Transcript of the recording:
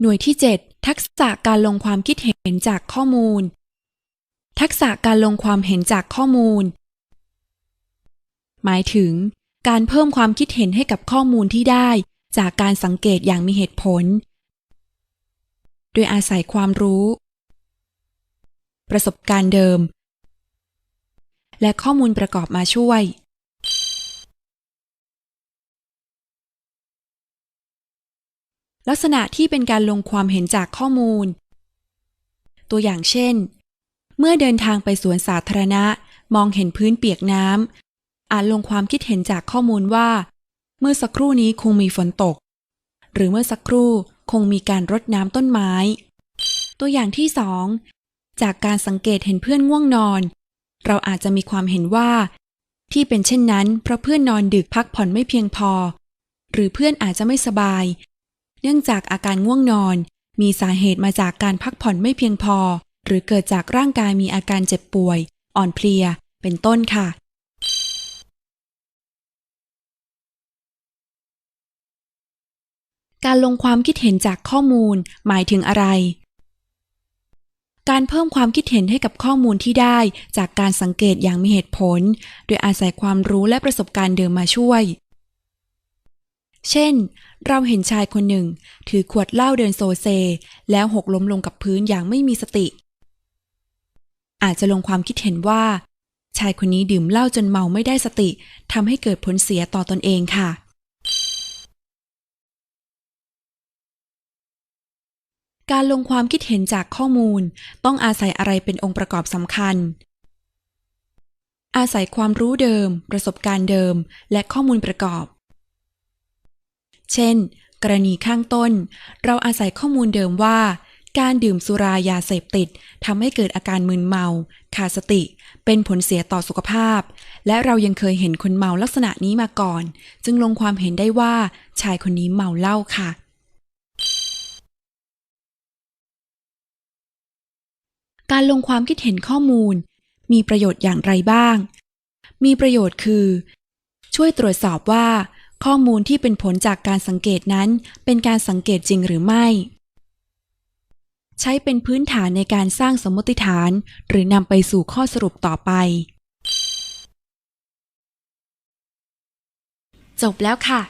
หน่วยที่ 7 ทักษะการลงความคิดเห็นจากข้อมูล ทักษะการลงความเห็นจากข้อมูล หมายถึง การเพิ่มความคิดเห็นให้กับข้อมูลที่ได้ จากการสังเกตอย่างมีเหตุผล โดยอาศัยความรู้ ประสบการณ์เดิม และข้อมูลประกอบมาช่วย ลักษณะที่เป็นการลงความเห็นจากข้อมูล ตัวอย่างเช่น เมื่อเดินทางไปสวนสาธารณะ มองเห็นพื้นเปียกน้ำอาจลงความคิดเห็นจากข้อมูลว่า เมื่อสักครู่นี้คงมีฝนตก หรือเมื่อสักครู่คงมีการรดน้ำต้นไม้ ตัวอย่างที่สองจากการสังเกตเห็นเพื่อนง่วงนอน เราอาจจะมีความเห็นว่า ที่เป็นเช่นนั้นเพราะเพื่อนนอนดึกพักผ่อนไม่เพียงพอ หรือเพื่อนอาจจะไม่สบาย เนื่องจากอาการง่วงนอน มีสาเหตุมาจากการพักผ่อนไม่เพียงพอ หรือเกิดจากร่างกายมีอาการเจ็บป่วย อ่อนเพลีย เป็นต้นค่ะ การลงความคิดเห็นจากข้อมูล หมายถึงอะไร การเพิ่มความคิดเห็นให้กับข้อมูลที่ได้จากการสังเกตอย่างมีเหตุผล โดยอาศัยความรู้และประสบการณ์เดิมมาช่วย เช่น เราเห็นชายคนหนึ่ง ถือขวดเหล้าเดินโซเซ แล้วหกล้มลงกับพื้นอย่างไม่มีสติ อาจจะลงความคิดเห็นว่า ชายคนนี้ดื่มเหล้าจนเมาไม่ได้สติทำให้เกิดผลเสียต่อตอนเองค่ะ การลงความคิดเห็นจากข้อมูล ต้องอาศัยอะไรเป็นองค์ประกอบสำคัญอาศัยความรู้เดิม ประสบการณ์เดิม และข้อมูลประกอบ เช่น กรณีข้างต้น เราอาศัยข้อมูลเดิมว่า การดื่มสุรายาเสพติดทำให้เกิดอาการมึนเมา ขาดสติ เป็นผลเสียต่อสุขภาพ และเรายังเคยเห็นคนเมาลักษณะนี้มาก่อน จึงลงความเห็นได้ว่าชายคนนี้เมาเหล้าค่ะ การลงความคิดเห็นข้อมูล มีประโยชน์อย่างไรบ้าง มีประโยชน์คือ ช่วยตรวจสอบว่า ข้อมูลที่เป็นผลจากการสังเกตนั้น เป็นการสังเกตจริงหรือไม่ ใช้เป็นพื้นฐานในการสร้างสมมติฐาน หรือนำไปสู่ข้อสรุปต่อไป จบแล้วค่ะ